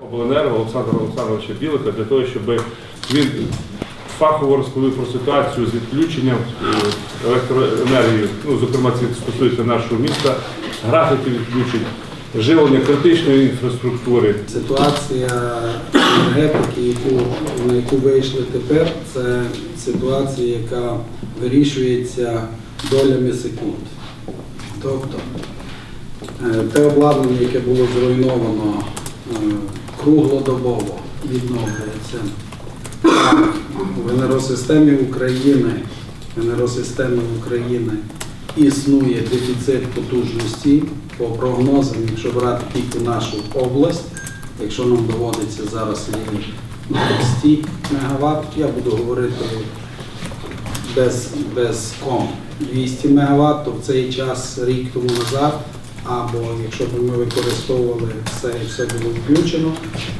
обленерго Олександра Олександровича Білика для того, щоб він фахово розповів про ситуацію з відключенням е, електроенергії. Ну, зокрема, це стосується нашого міста, графіки відключень, живлення критичної інфраструктури. Ситуація енергетики, яку, на яку вийшли тепер, це ситуація, яка вирішується долями секунд. Тобто е, те обладнання, яке було зруйновано е, круглодобово, відновлюється. В енергосистемі України, в енергосистемі України існує дефіцит потужності по прогнозам, якщо брати тільки нашу область, якщо нам доводиться зараз рівень 200 МВт, я буду говорити без, без ком 200 МВт, то в цей час рік тому назад, або якщо б ми використовували все і все було включено,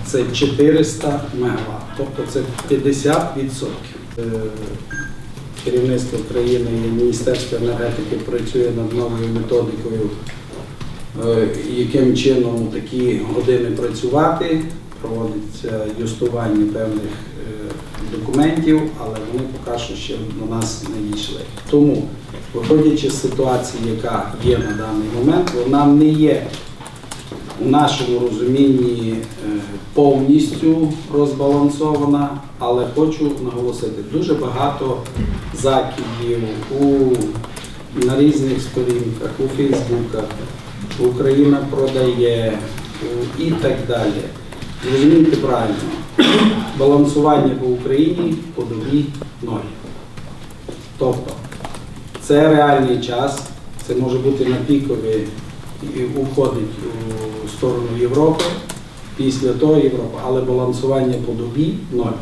це 400 МВт, тобто це 50%. Е, Керівництво країни і Міністерство енергетики працює над новою методикою, е, яким чином такі години працювати, проводиться юстування певних документів, але вони поки що ще до нас не дійшли. Тому, виходячи з ситуації, яка є на даний момент, вона не є у нашому розумінні е, повністю розбалансована, але хочу наголосити, дуже багато закидів у, на різних сторінках, у Фейсбуках, Україна продає і так далі. Зрозумійте правильно, балансування по Україні по добі ноль. Тобто це реальний час, це може бути на пікові і уходить у сторону Європи, після того Європа, але балансування по добі ноль.